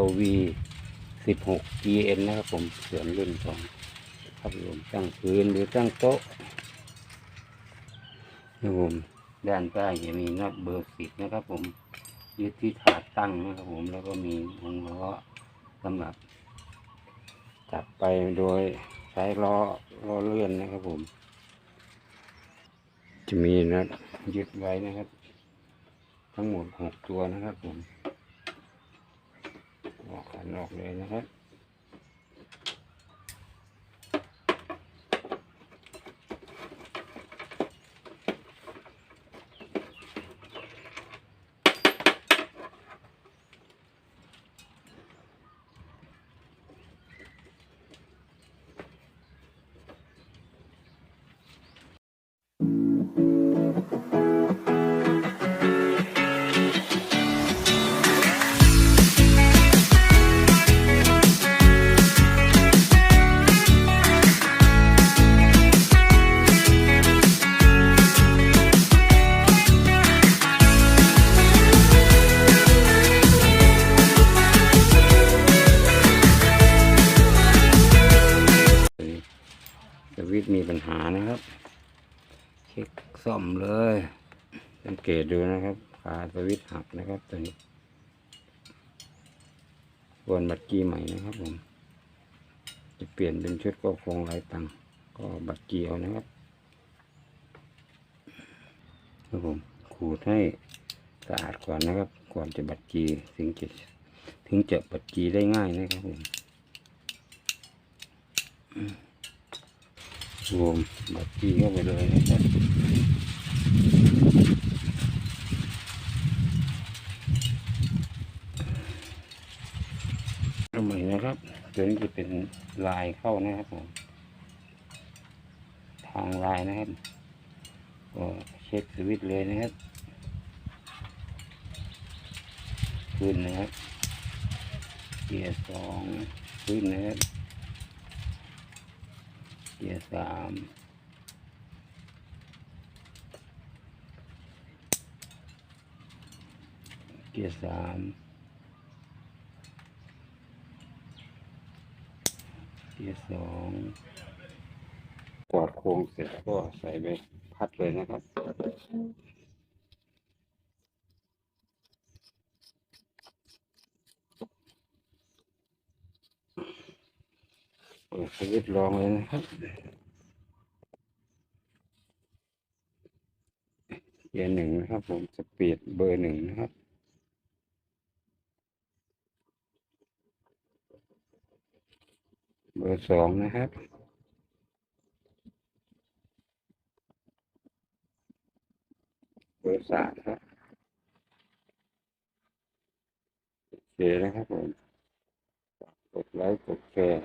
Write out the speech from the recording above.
LV 16 GN นะครับผมส่วนรุ่นของพัดลมตั้งพื้นหรือตั้งโต๊ะนะครับผมด้านใต้จะมีน็อตเบอร์สิบนะครับผมยึดที่ขาตั้งนะครับผมแล้วก็มีวงล้อสำหรับจับไปโดยใช้ล้อล้อเลื่อนนะครับผม จะมีน็อตยึดไว้นะครับ ทั้งหมดหกตัวนะครับผม ออกขันออกเลยนะครับ สวิตช์มีปัญหานะครับเช็คซ่อมเลย สังเกตดูนะครับขาสวิตช์หักนะครับตัวนี้วนบัตรกีใหม่นะครับผม จะเปลี่ยนเป็นชุดก็คงหลายตังก็บัตรเกียวนะครับครับผมขูดให้สะอาดก่อนนะครับ ก่อนจะบัตรกีถึงจะถึงจะบัตรกีได้ง่ายนะครับผม รวมบัตรจีเข้าไปเลยนะครับเอาใหม่นะครับตัวนี้จะเป็นลายเข้านะครับผม ทางลายนะครับ ก็เช็คสวิตช์เลยนะครับ ขึ้นนะครับเกียร์สองขึ้นนะครับ เกียร์สามเกียร์สามเกียร์สองกวาดโครงเสร็จก็ใส่ไปพัดเลยนะครับ ปิดสวิตลองเลยนะครับเกียร์หนึ่งนะครับ ผมสปีดเบอร์หนึ่งนะครับเบอร์สองนะครับเบอร์สามครับโอเคนะครับผม Okay.